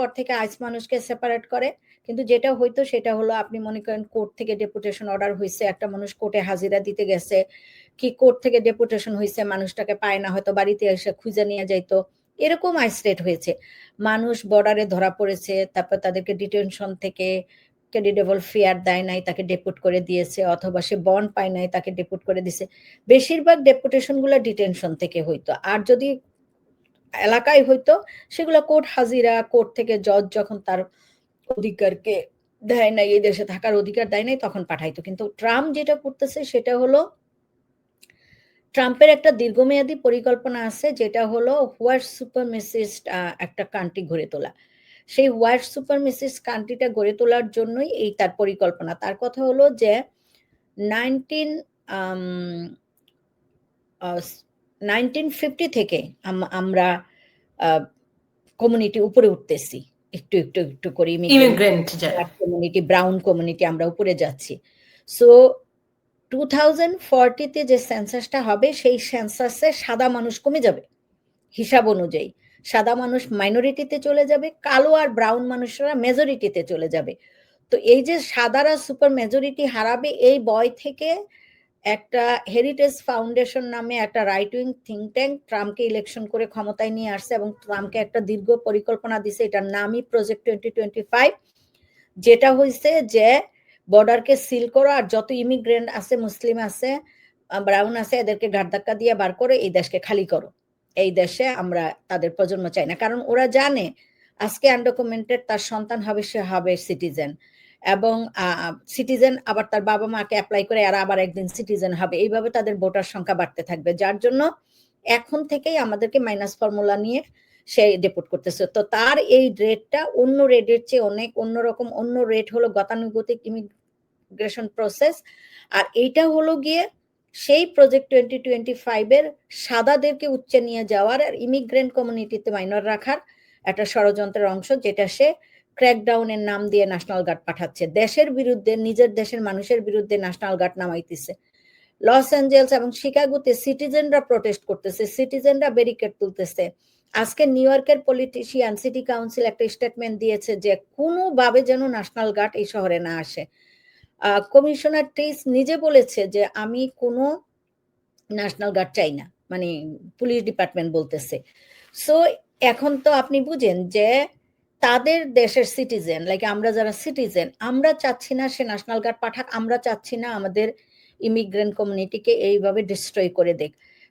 পর থেকে আইস মানুষকে সেপারেট করে। কিন্তু যেটা হইতো সেটা হলো আপনি মনে করেন কোর্ট থেকে ডেপুটেশন অর্ডার হয়েছে একটা মানুষ কোর্টে হাজিরা দিতে গেছে, কি কোর্ট থেকে ডেপুটেশন হয়েছে মানুষটাকে পায় না, হয়তো বাড়িতে এসে খুঁজে নিয়ে যাইতো। এরকম আইসলেট হয়েছে। মানুষ বর্ডারে ধরা পড়েছে, তারপর তাদেরকে ডিটেনশন থেকে ক্রেডিটেবল ফেয়ার দেয় নাই, তাকে ডেপুট করে দিয়েছে, অথবা সে বন্ড পায় নাই, তাকে ডেপুট করে দিয়েছে বেশিরভাগ ডেপুটেশনগুলো ডিটেনশন থেকে হইতো। আর যদি এলাকায় হইতো, সেগুলো কোর্ট হাজিরা, কোর্ট থেকে জজ যখন তার অধিকারকে দেয় নাই, এই দেশে থাকার অধিকার দেয় নাই, তখন পাঠাইতো। কিন্তু ট্রাম্প যেটা করতেছে সেটা হলো, ট্রাম্পের একটা দীর্ঘমেয়াদী পরিকল্পনা আছে, যেটা হলো হোয়াইট সুপারমেসিস্ট একটা কান্ট্রি গড়ে তোলা। সেই হোয়াইট সুপারমেসিস্ট কান্ট্রিটা গড়ে তোলার জন্যই এই তার পরিকল্পনা। তার কথা হলো যে, নাইনটিন নাইনটিন ফিফটি থেকে আমরা কমিউনিটি উপরে উঠতেছি। একটু একটু একটু করে কমিউনিটি ব্রাউন কমিউনিটি আমরা উপরে যাচ্ছি। সো টু থাউজেন্ড ফর্টিতে যে সেন্সাসটা হবে সেই সেন্সাসে সাদা মানুষ কমে যাবে। হিসাব অনুযায়ী। সাদা মানুষ মাইনরিটিতে চলে যাবে কালো আর ব্রাউন মানুষরা মেজরিটিতে চলে যাবে। তো এই যে সাদারা সুপার মেজরিটি হারাবে এই বয় থেকে একটা হেরিটেজ ফাউন্ডেশন নামে একটা রাইট উইং থিঙ্ক ট্যাঙ্ক ট্রাম্পকে ইলেকশন করে ক্ষমতায় নিয়ে আসছে এবং ট্রাম্পকে একটা দীর্ঘ পরিকল্পনা দিছে। এটার নামই প্রজেক্ট টোয়েন্টি টোয়েন্টি ফাইভ যেটা হয়েছে যে বর্ডারকে সিল করো আর যত ইমিগ্রেন্ট আছে মুসলিম আছে ব্রাউন আছে, এদেরকে ঘাট ধাক্কা দিয়ে বার করে এই দেশকে খালি করো। এই দেশে আমরা তাদের প্রজন্ম চাই না। কারণ ওরা জানে, আজকে আনডকুমেন্টেড তার সন্তান হবে, সে হবে সিটিজেন এবং সিটিজেন আবার তার বাবা মাকে অ্যাপ্লাই করে আর আবার একদিন সিটিজেন হবে। এইভাবে তাদের ভোটার সংখ্যা বাড়তে থাকবে। যার জন্য এখন থেকেই আমাদেরকে মাইনাস ফর্মুলা নিয়ে সে ডেপুট করতেছে। তো তার এই রেটটা অন্য রেটের চেয়ে অনেক অন্যরকম, অন্য রেট হলো গতানুগতিক ইমিগ্রেশন প্রসেস আর এইটা হলো গিয়ে সেই প্রজেক্ট টোয়েন্টি টোয়েন্টি ফাইভের সাদাদেরকে উচ্চে নিয়ে যাওয়ার আর ইমিগ্রেন্ট কমিউনিটিতে মাইনর রাখার একটা ষড়যন্ত্রের অংশ যেটা সে ক্র্যাকডাউনের নাম দিয়ে ন্যাশনাল গার্ড পাঠাচ্ছে। দেশের বিরুদ্ধে, নিজের দেশের মানুষের বিরুদ্ধে ন্যাশনাল গার্ড নামাইতেছে। লস অ্যাঞ্জেলস এবং শিকাগোতে সিটিজেনরা প্রোটেস্ট করতেছে সিটিজেনরা ব্যারিকেড তুলতেছে। আজকে নিউ ইয়র্কের পলিটিশিয়ান সিটি কাউন্সিল একটা স্টেটমেন্ট দিয়েছে যে কোনোভাবে যেন ন্যাশনাল গার্ড এই শহরে না আসে। কমিশনার টেস নিজে বলেছে যে আমি কোনো ন্যাশনাল গার্ড চাই না মানে পুলিশ ডিপার্টমেন্ট বলতেছে। সো এখন তো আপনি বুঝেন যে তাদের দেশের সিটিজেন লাইক আমরা যারা সিটিজেন আমরা চাচ্ছি না সে ন্যাশনাল গার্ড পাঠাক, আমরা চাচ্ছি না আমাদের ইমিগ্রেন্ট কমিউনিটিকে এইভাবে ডিস্ট্রয় করে দেখ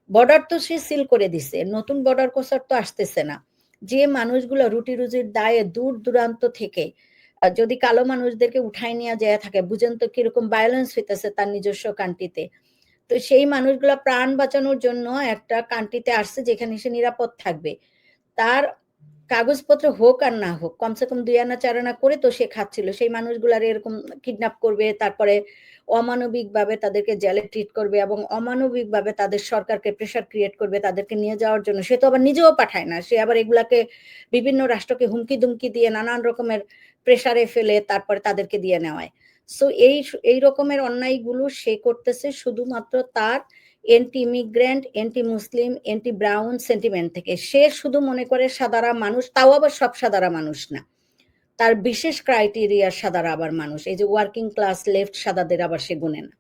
বর্ডার তো সে সিল করে দিছে, নতুন বর্ডার কোসার তো আসতেছে না। যে মানুষগুলো রুটি রুজির দায়ে দূর দূরান্ত থেকে যদি কালো মানুষদেরকে উঠাই নিয়ে যায় থাকে, বুঝেন তো কীরকম ভায়োলেন্স হইতেছে তার নিজস্ব কান্ট্রিতে তো সেই মানুষগুলা প্রাণ বাঁচানোর জন্য একটা কান্ট্রিতে আসছে যেখানে সে নিরাপদ থাকবে। তার কাগজপত্র হোক আর না হোক, কমসে কম দুই আনা, চার আনা করে তো সে খাচ্ছিল। সেই মানুষগুলার এরকম কিডন্যাপ করবে, তারপরে অমানবিক ভাবে তাদেরকে জেলে ট্রিট করবে এবং অমানবিক ভাবে তাদের সরকারকে প্রেশার ক্রিয়েট করবে তাদেরকে নিয়ে যাওয়ার জন্য। সে তো আবার নিজেও পাঠায় না। সে আবার এগুলাকে বিভিন্ন রাষ্ট্রকে হুমকি দুমকি দিয়ে নানান রকমের প্রেশারে ফেলে তারপরে তাদেরকে দিয়ে নেওয়ায়। সো এই এই রকমের অন্যায়গুলো সে করতেছে শুধুমাত্র তার anti immigrant anti Muslim anti brown sentiment থেকে। সে শুধু মনে করে সাদারা মানুষ, তাও আবার সব সাদারা মানুষ না। তার বিশেষ ক্রাইটেরিয়ার সাদারা আবার মানুষ। এই যে ওয়ার্কিং ক্লাস লেফট সাদাদের আবার সে গুনে না।